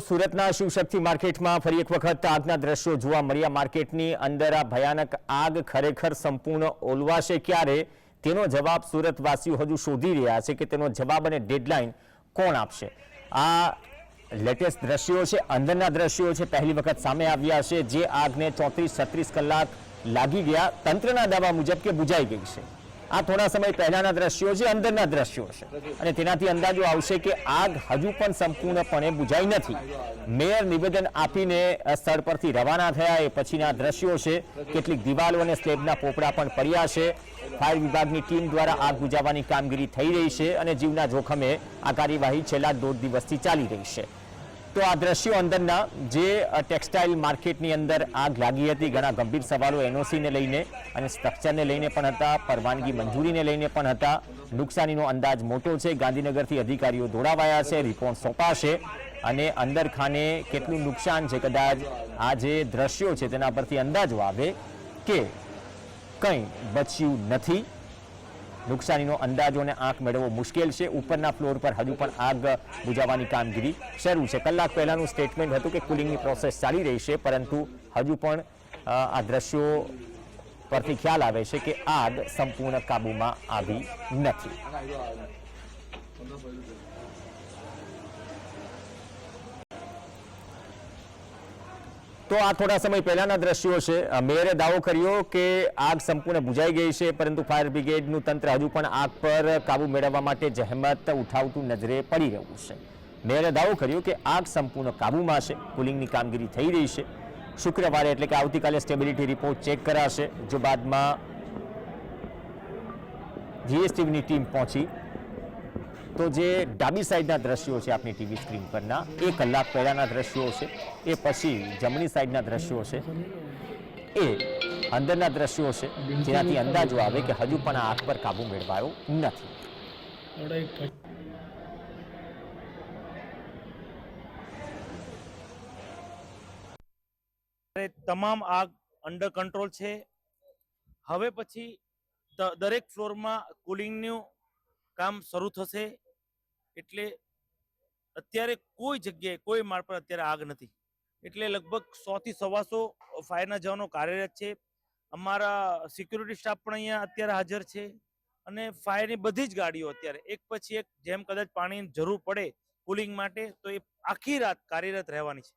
સુરતના શિવશક્તિ માર્કેટમાં ફરી એક વખત આગના દ્રશ્યો જોવા મળ્યા. માર્કેટની અંદર આ ભયાનક આગ ખરેખર સંપૂર્ણ ઓલવાશે ક્યારે? તેનો જવાબ સુરતવાસીઓ હજુ શોધી રહ્યા છે કે તેનો જવાબ અને ડેડલાઇન કોણ આપશે? આ લેટેસ્ટ દ્રશ્યો છે, અંદરના દ્રશ્યો છે, પહેલી વખત સામે આવ્યા છે. જે આગને ચોત્રીસ છત્રીસ કલાક લાગી ગયા. તંત્રના દાવા મુજબ કે બુજાઈ ગઈ છે. આ થોડા સમય પહેલાના દ્રશ્યો છે, અંદરના દ્રશ્યો છે. અને તેનાથી અંદાજો આવશે કે આગ હજુ પણ સંપૂર્ણપણે બુજાઈ નથી. મેયર નિવેદન આપીને સ્થળ પરથી રવાના થયા એ પછીના દ્રશ્યો છે. કેટલીક દિવાલો અને સ્લેબના પોપડા પણ પડ્યા છે. ફાયર વિભાગની ટીમ દ્વારા આગ બુજાવવાની કામગીરી થઈ રહી છે અને જીવના જોખમે આ કાર્યવાહી છેલ્લા દોઢ દિવસથી ચાલી રહી છે. તો આ દ્રશ્યો અંદરના જે ટેક્સટાઇલ માર્કેટની અંદર આગ લાગી હતી, ઘણા ગંભીર સવાલો એનઓસીને લઈને અને સ્ટ્રક્ચરને લઈને પણ હતા, પરવાનગી મંજૂરીને લઈને પણ હતા. નુકસાનીનો અંદાજ મોટો છે. ગાંધીનગરથી અધિકારીઓ દોડાવાયા છે રિપોર્ટ સોંપાશે અને અંદર ખાને કેટલું નુકસાન છે કદાચ આ જે દ્રશ્યો છે તેના પરથી અંદાજો આવે કે કંઈ બચ્યું નથી. નુકસાનીનો અંદાજો અને આંક મેળવવો મુશ્કેલ છે. ઉપરના ફ્લોર પર હજુ પણ આગ બુજાવવાની કામગીરી શરૂ છે. કલાક પહેલાનું સ્ટેટમેન્ટ હતું કે કુલિંગની પ્રોસેસ ચાલી રહી છે, પરંતુ હજુ પણ આ દ્રશ્યો પરથી ખ્યાલ આવે છે કે આગ સંપૂર્ણ કાબૂમાં આવી નથી. તો આ થોડા સમય પહેલાના દ્રશ્યો છે. મેયરે દાવો કર્યો કે આગ સંપૂર્ણ બુજાઈ ગઈ છે, પરંતુ ફાયર બ્રિગેડનું તંત્ર હજુ પણ આગ પર કાબુ મેળવવા માટે જહેમત ઉઠાવતું નજરે પડી રહ્યું છે. મેયરે દાવો કર્યો કે આગ સંપૂર્ણ કાબૂમાં છે, કુલિંગની કામગીરી થઈ રહી છે. શુક્રવારે એટલે કે આવતીકાલે સ્ટેબિલિટી રિપોર્ટ ચેક કરાશે, જો બાદમાં જીએસટીવીની ટીમ પહોંચી તો જે ડાબી સાઈડના દ્રશ્યો છે આપની ટીવી સ્ક્રીન પરના, એ કલાક પહેલાંના દ્રશ્યો છે, એ પછી જમણી સાઈડના દ્રશ્યો છે. એ અંદરના દ્રશ્યો છે, જેનાથી અંદાજો આવે કે હજુ પણ આ આગ પર કાબુ મેળવાયો નથી. તમામ આગ અંડર કંટ્રોલ છે. હવે પછી દરેક ફ્લોરમાં કુલિંગનું કામ શરૂ થશે. એટલે અત્યારે કોઈ જગ્યાએ, કોઈ માળ પર અત્યારે આગ નથી. એટલે લગભગ સો થી સવાસો ફાયરના જવાનો કાર્યરત છે. અમારા સિક્યુરિટી સ્ટાફ પણ અહીંયા અત્યારે હાજર છે અને ફાયરની બધી જ ગાડીઓ અત્યારે. એક પછી એક જેમ કદાચ પાણીની જરૂર પડે કુલિંગ માટે, તો એ આખી રાત કાર્યરત રહેવાની છે.